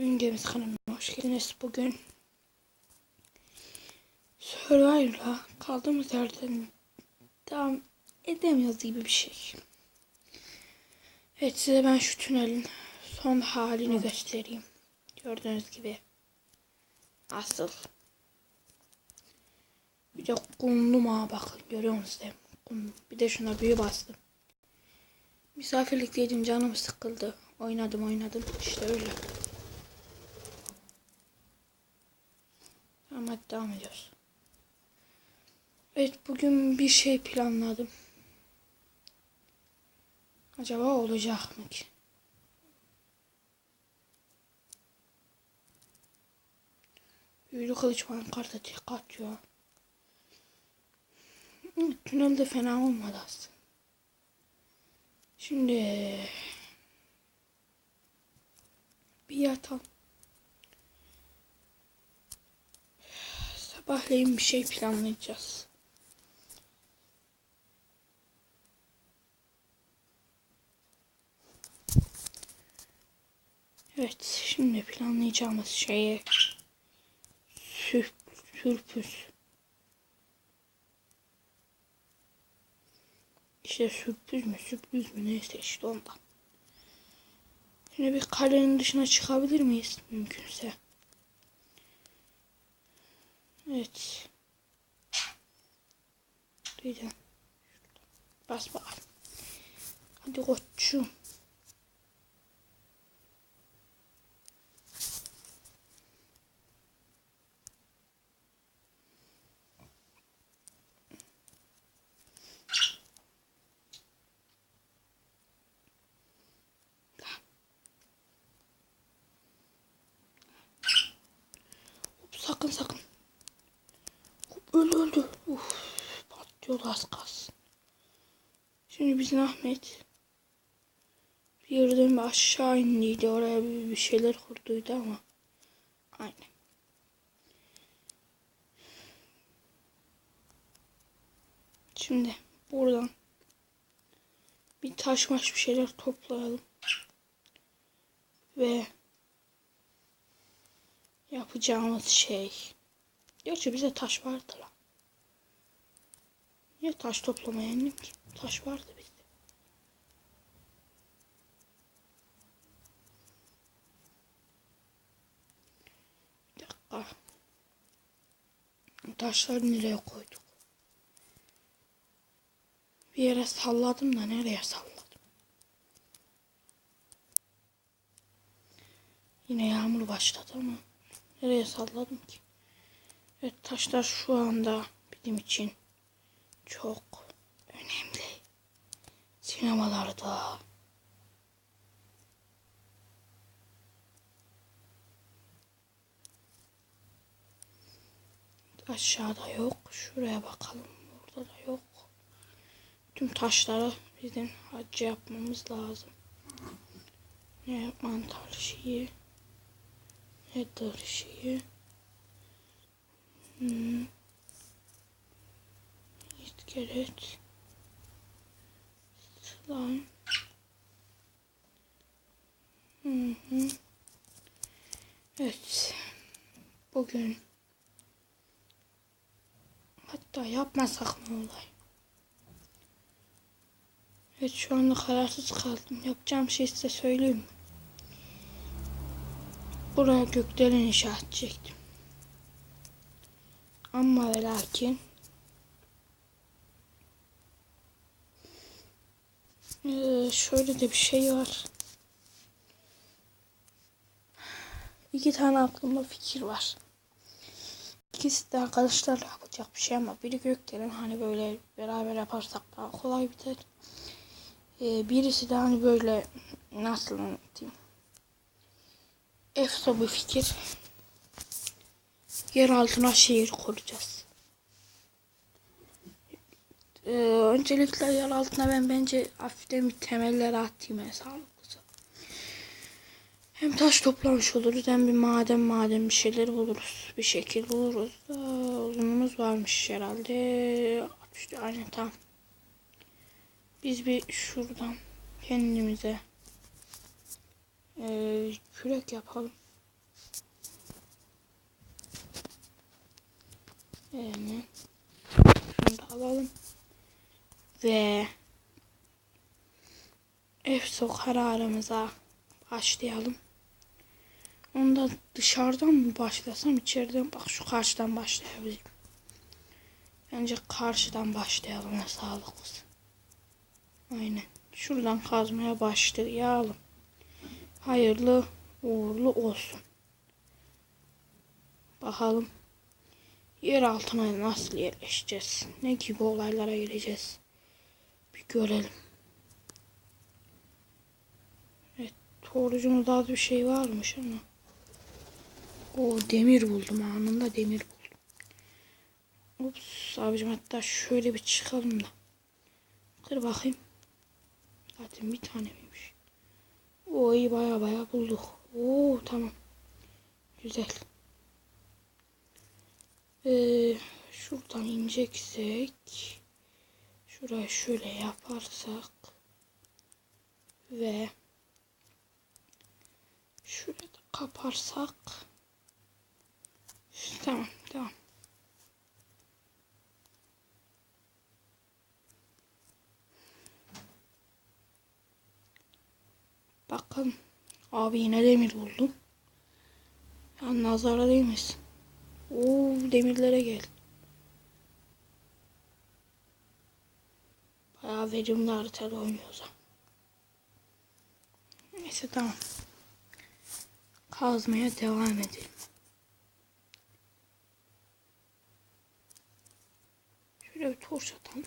Öncemiz kanalıma hoş geldiniz. Bugün Survivor'la kaldığımız yerden devam edemiyoruz gibi bir şey. Evet size ben şu tünelin son halini göstereyim. Gördüğünüz gibi. Asıl. Bir de kumlu ma bakın görüyor musunuz? Kum. Bir de şuna büyü bastım. Misafirlikteydim canım sıkıldı. Oynadım oynadım işte öyle. Tamam hadi devam ediyoruz. Evet bugün bir şey planladım. Acaba olacak mı ki? Büyülü kılıç karta tek atıyor. Hı, Tünel de fena olmadı aslında. Şimdi bir yatalım. Sabahleyin bir şey planlayacağız. Evet, şimdi planlayacağımız şeye sürp, sürpüz. İşte sürpüz mü, sürpriz mü neyse işte ondan. Şimdi bir kalenin dışına çıkabilir miyiz mümkünse? Evet. Duydum. Bas bakalım. Hadi koçum. Patlıyordu az kalsın. Şimdi bizim Ahmet bir yerden bir aşağı indiydi. Oraya bir, bir şeyler kurduydu ama. Aynen. Şimdi buradan bir taş maş bir şeyler toplayalım. Ve yapacağımız şey. Gerçi bize taş vardı lan. Niye taş toplamaya indim ki? Taş vardı bizde. Bir dakika. Taşları nereye koyduk? Bir yere salladım da nereye salladım? Yine yağmur başladı ama nereye salladım ki? Evet taşlar şu anda bizim için çok önemli. Sinemalarda aşağıda yok. Şuraya bakalım. Burada da yok. Tüm taşları bizim hacı yapmamız lazım. Ne mantar şeyi. Ne dar şeyi. Hmm. İskelet. Slime. Hı hı. Evet. Bugün hatta yapmasak mı olay? Evet şu anda kararsız kaldım. Yapacağım şey size söyleyeyim? Buraya gökdelen inşa edecektim. Ama ve lakin Ee, şöyle de bir şey var. İki tane aklımda fikir var. İkisi de arkadaşlarla yapacak bir şey ama biri gökdelen hani böyle beraber yaparsak daha kolay biter. Ee, birisi de hani böyle nasıl anlatayım. Efso bir fikir. Yer altına şehir kuracağız e, öncelikle yer altına ben bence hafiften bir temelleri atayım hesabımıza. Hem taş toplamış oluruz hem bir maden maden bir şeyler buluruz. Bir şekil buluruz. Da, uzunumuz varmış herhalde. İşte aynen tamam. Biz bir şuradan kendimize e, kürek yapalım. Yani şunu da alalım. Ve ev kararımıza başlayalım. Onu da dışarıdan mı başlasam içeriden bak şu karşıdan başlayabilirim. Bence karşıdan başlayalım ne sağlıklısı. Aynen. Şuradan kazmaya başlayalım. Hayırlı uğurlu olsun. Bakalım yer altına nasıl yerleşeceğiz? Ne gibi olaylara gireceğiz? Bir görelim. Evet, torucumuzda az bir şey varmış ama. O demir buldum anında demir buldum. Ups abicim hatta şöyle bir çıkalım da. Kır bakayım. Zaten bir tane miymiş? O iyi baya baya bulduk. Oo tamam. Güzel. Ee, şuradan ineceksek şurayı şöyle yaparsak ve şurada kaparsak tamam tamam Bakın abi yine demir buldum. Ya nazara değmesin. Oo demirlere gel. Bayağı verimli haritada oynuyoruz. Neyse tamam. Kazmaya devam edelim. Şöyle bir torç atalım.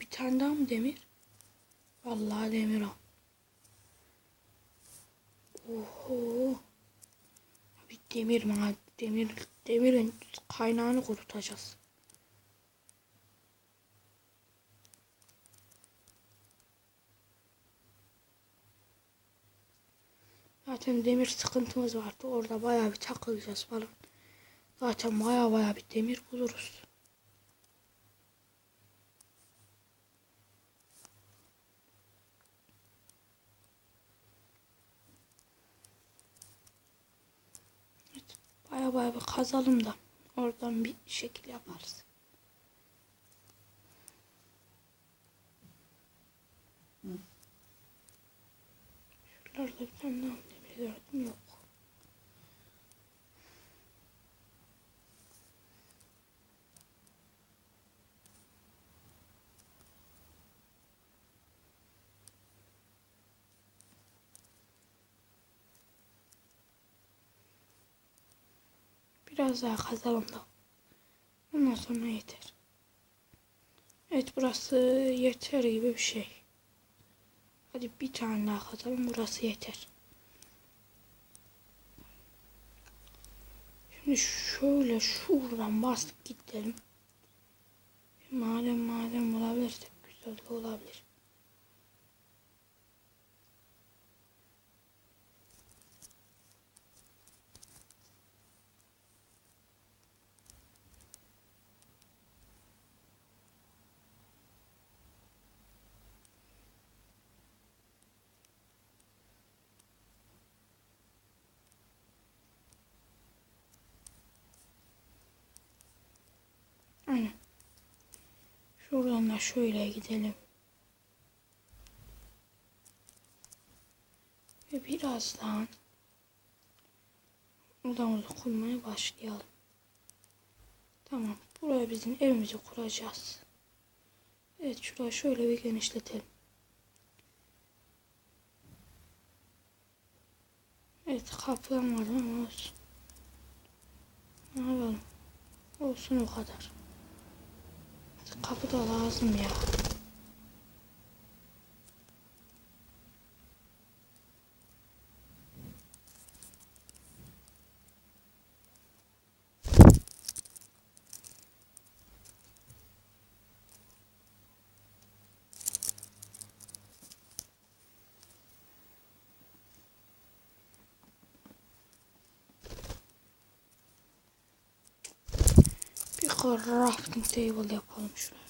Bir tane daha mı demir? Vallahi demir o. Oho. Abi demir mi? Demir, demirin kaynağını kurutacağız. Zaten demir sıkıntımız vardı. Orada bayağı bir takılacağız falan. Zaten bayağı bayağı bir demir buluruz. Baya baya bir kazalım da oradan bir şekil yaparız. Şuralarda bir tane daha gördüm yok. Biraz daha kazalım da. Ondan sonra yeter. Evet burası yeter gibi bir şey. Hadi bir tane daha kazalım. Burası yeter. Şimdi şöyle şuradan bastık gidelim. Madem madem bulabilirsek güzel olabilir. Aynen. Da şöyle gidelim. Ve birazdan odamızı kurmaya başlayalım. Tamam. Buraya bizim evimizi kuracağız. Evet şurayı şöyle bir genişletelim. Evet var ama olsun. Ne yapalım? Olsun o kadar. Kapı da lazım ya. Crafting table yapalım şuraya.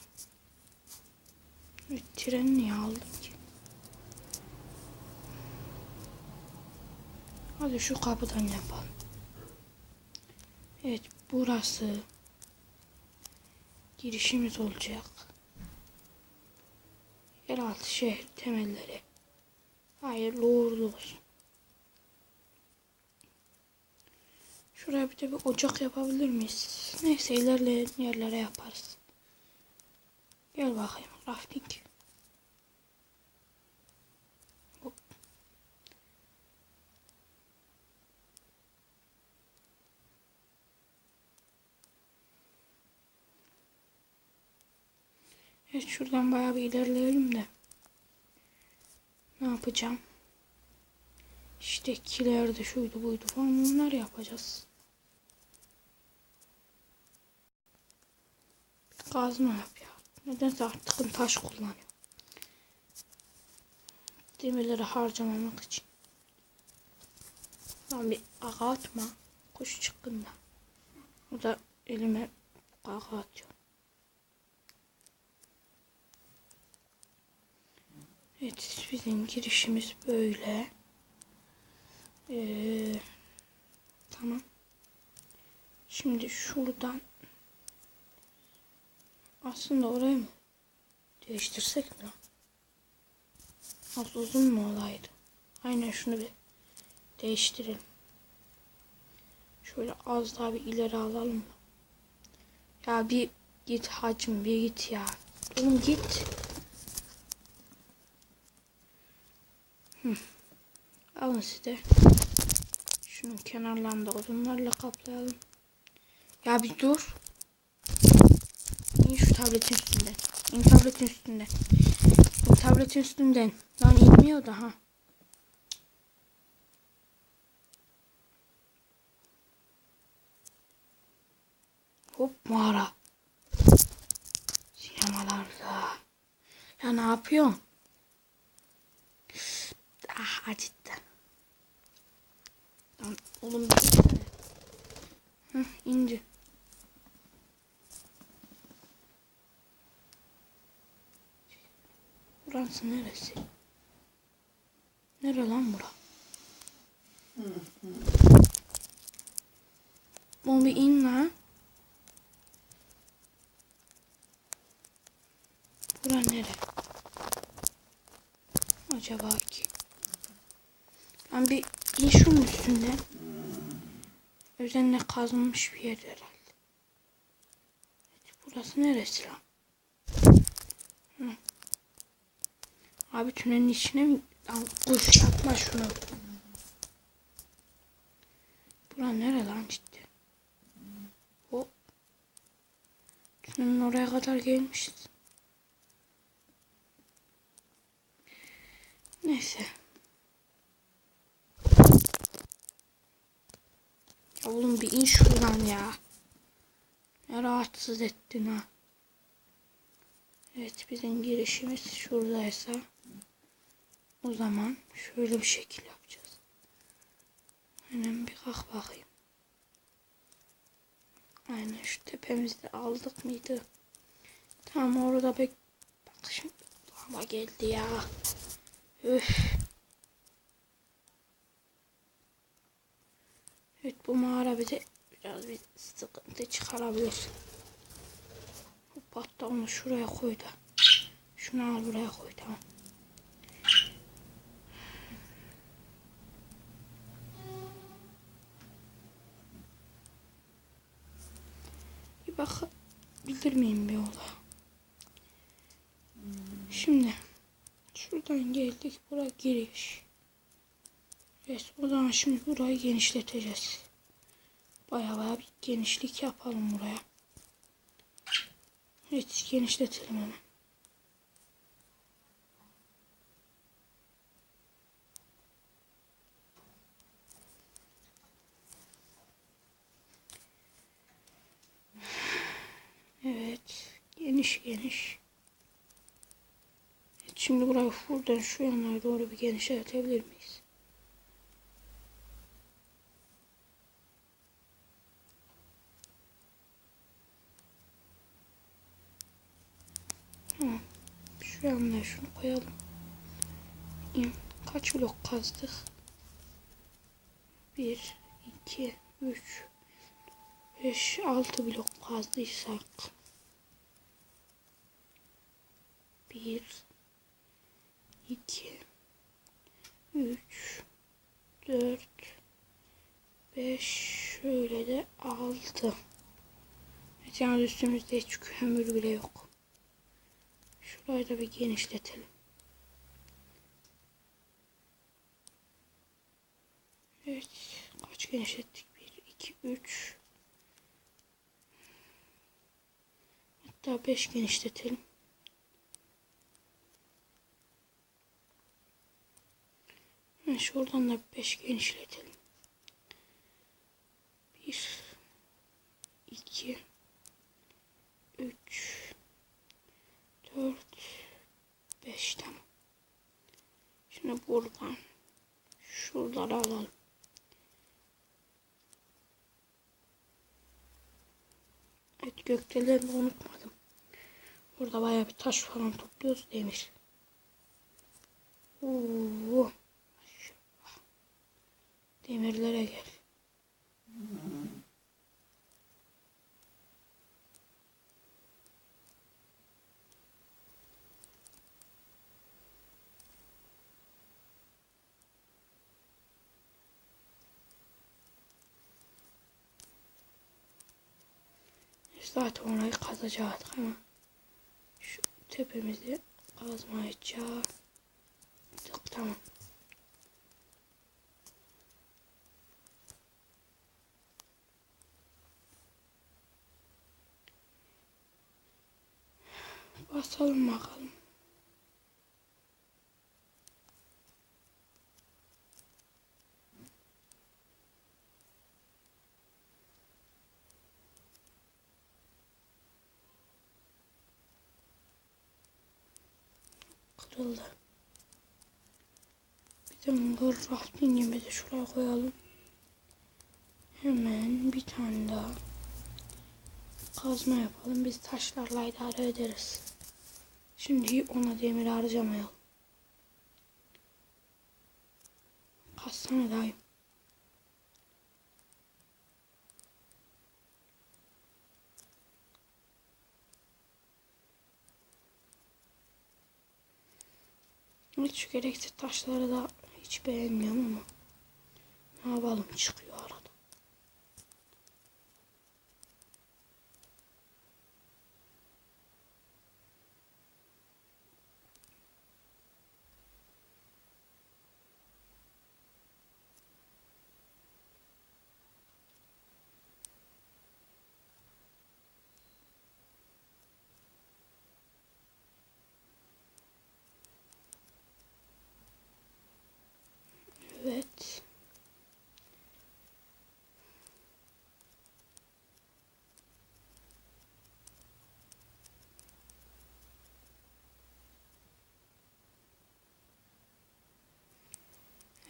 Evet, tren niye aldım ki? Hadi şu kapıdan yapalım. Evet burası girişimiz olacak. Yeraltı şehir temelleri. Hayırlı uğurlu olsun. Şuraya bir de bir ocak yapabilir miyiz? Neyse ilerleyen yerlere yaparız. Gel bakayım rafting. Evet şuradan bayağı bir ilerleyelim de. Ne yapacağım? İşte kilerde şuydu buydu falan bunları yapacağız. Kazma yap ya. Nedense artık taş kullanıyorum. Demirleri harcamamak için. Lan bir kaka atma. Kuş çıkkında. O da elime kaka atıyor. Evet bizim girişimiz böyle. Ee, tamam. Şimdi şuradan aslında orayı mı değiştirsek mi? Az uzun mu olaydı? Aynen şunu bir değiştirelim. Şöyle az daha bir ileri alalım mı? Ya bir git hacım bir git ya. Oğlum git. Hı. Alın size. Şunun kenarlarını odunlarla kaplayalım. Ya bir dur. İn şu tabletin üstünden. İn tabletin üstünden. İn tabletin üstünden. Lan inmiyor da ha. Hop mağara. Sinemalarda. Ya ne yapıyorsun? Ah acıttı. Lan oğlum bir gitsene. Heh indi. Burası neresi? Nere lan bura? Bir in lan. Bura nere? Acaba ki? Lan bir in şunun üstünden. Özenle kazılmış bir yer herhalde. Burası neresi lan? Hı. Abi tünelin içine mi? Lan koş yapma şunu. Bura nere lan ciddi? Hop. Tünelin oraya kadar gelmişiz. Neyse. Ya oğlum bir in şuradan ya. Ne rahatsız ettin ha. Evet bizim girişimiz şuradaysa o zaman şöyle bir şekil yapacağız. Hemen bir kalk bakayım. Aynen şu tepemizde aldık mıydı? Tamam orada bek bak şimdi ama geldi ya. Üf. Evet bu mağara bize biraz bir sıkıntı çıkarabilir. Hatta onu şuraya koy da. Şunu al buraya koy tamam. Miyim bir ola? Şimdi şuradan geldik. Buraya giriş. Evet o zaman şimdi burayı genişleteceğiz. Baya baya bir genişlik yapalım buraya. Evet genişletelim hemen. geniş geniş. Şimdi burayı buradan şu yanlara doğru bir genişletebilir miyiz? Tamam. Şu yanına şunu koyalım. Kaç blok kazdık? 1, 2, 3, 5, 6 blok kazdıysak 1, 2, 3, 4, 5, şöyle de 6. Evet, yalnız üstümüzde hiç kömür bile yok. Şurayı da bir genişletelim. Evet. Kaç genişlettik? 1, 2, 3. Hatta 5 genişletelim. Şuradan da 5 genişletelim. 1 2 3 4 5 tamam. Şimdi buradan şuraları alalım. Evet gökdelenimi unutmadım. Burada bayağı bir taş falan topluyoruz demir. Oo. Demirlere gel. Zaten orayı kazacaktık ama şu tepemizi kazmayacağız. Tamam. Basalım bakalım. Kırıldı. Bir de mıngır raftingimi de şuraya koyalım. Hemen bir tane daha kazma yapalım. Biz taşlarla idare ederiz. Şimdi ona demir harcamayalım. Kaç tane daha yap- Evet şu gereksiz taşları da hiç beğenmiyorum ama ne yapalım çıkıyor arada. Evet.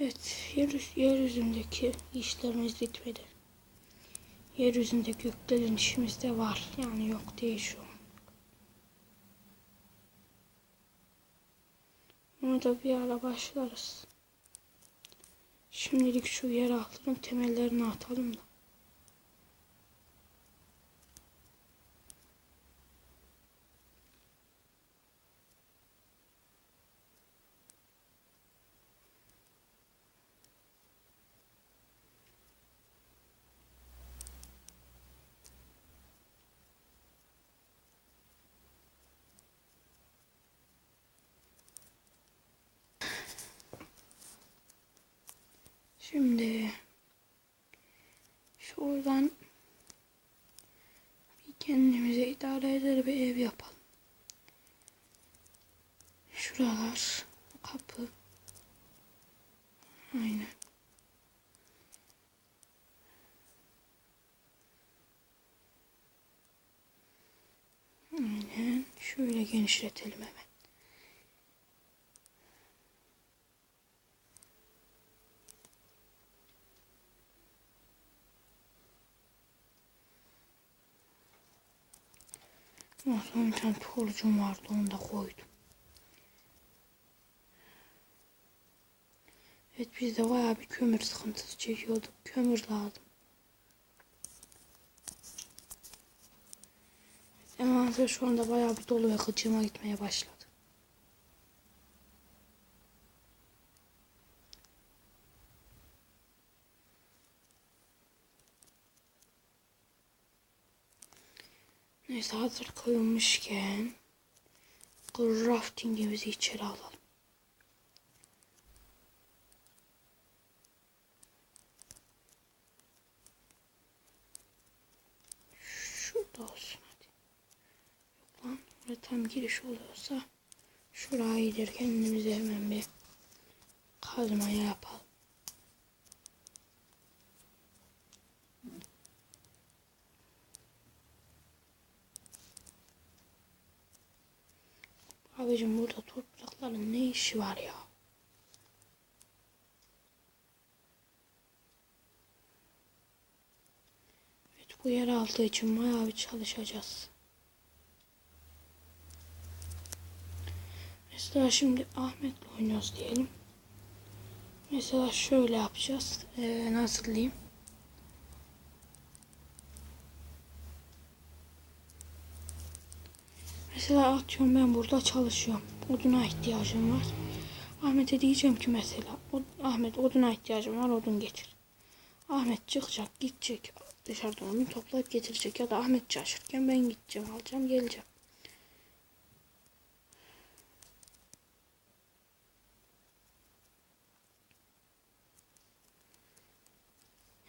Evet, yer, yeryüzündeki işlerimiz bitmedi. Yeryüzünde gökdelen işimiz de var. Yani yok değil şu an. Onu da bir ara başlarız. Şimdilik şu yer altının temellerini atalım da. Şimdi şuradan bir kendimize idare eder bir ev yapalım. Şuralar kapı. Aynen. Aynen. Şöyle genişletelim hemen. Önceden polucum vardı onu da koydum. Evet biz de bayağı bir kömür sıkıntısı çekiyorduk. Kömür lazım. Envanter şu anda bayağı bir dolu ve gıcıma gitmeye başladı. Neyse hazır koyulmuşken craftingimizi içeri alalım. Şurada olsun hadi. Yok lan oraya tam giriş oluyorsa şuraya gider kendimize hemen bir kazmaya yapalım. Abicim burada toprakların ne işi var ya? Evet bu yer altı için bayağı bir çalışacağız. Mesela şimdi Ahmet'le oynuyoruz diyelim. Mesela şöyle yapacağız. Ee, nasıl diyeyim? Mesela atıyorum ben burada çalışıyorum. Oduna ihtiyacım var. Ahmet'e diyeceğim ki mesela "O- Ahmet oduna ihtiyacım var odun getir. Ahmet çıkacak gidecek dışarıdan odun toplayıp getirecek ya da Ahmet çalışırken ben gideceğim alacağım geleceğim.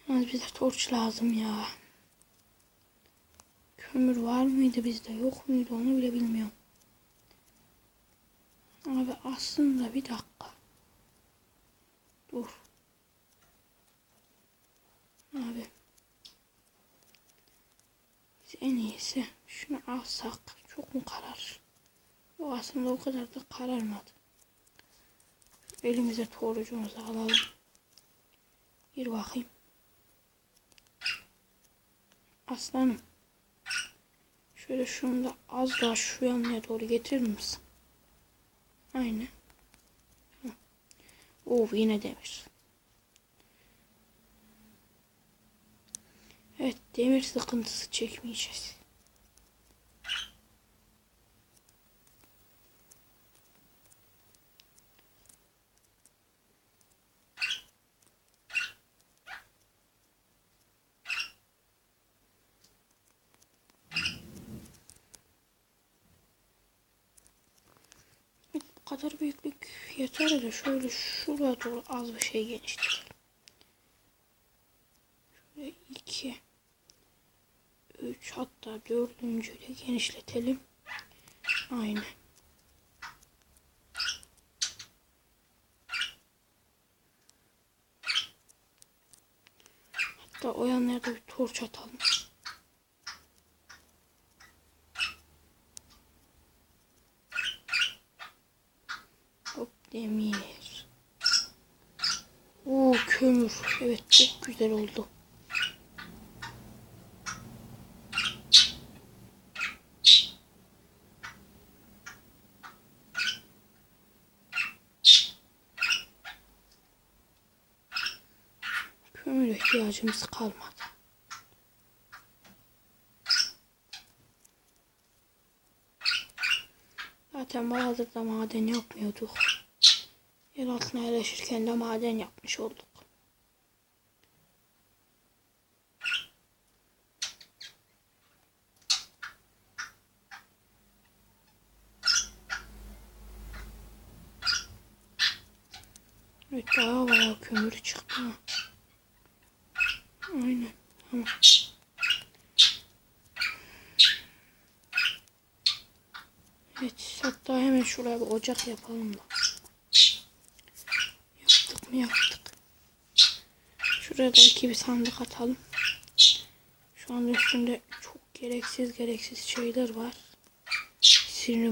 Yalnız bize torç lazım ya. Kömür var mıydı bizde yok muydu onu bile bilmiyorum. Abi aslında bir dakika. Dur. Abi. Biz en iyisi şunu alsak çok mu karar? O aslında o kadar da kararmadı. Elimize torucumuzu alalım. Bir bakayım. Aslanım. Şöyle şunu da az daha şu yanına doğru getirir misin? Aynen. Oo yine demir. Evet demir sıkıntısı çekmeyeceğiz. Evet, bu kadar yeter de şöyle şuraya doğru az bir şey genişletelim. Şöyle iki, üç hatta dördüncüyle genişletelim. Aynen. Hatta o yanlarda bir torç atalım. Hop demir. Oo kömür. Evet çok güzel oldu. Kömür ihtiyacımız kalmadı. Zaten bayağıdır maden yapmıyorduk. Yer altına yerleşirken de maden yapmış olduk. Evet bayağı bayağı kömür çıktı. Aynen. Tamam. Evet hatta hemen şuraya bir ocak yapalım da. Yaptık. Şuraya da iki bir sandık atalım. Şu anda üstünde çok gereksiz gereksiz şeyler var. Sinirim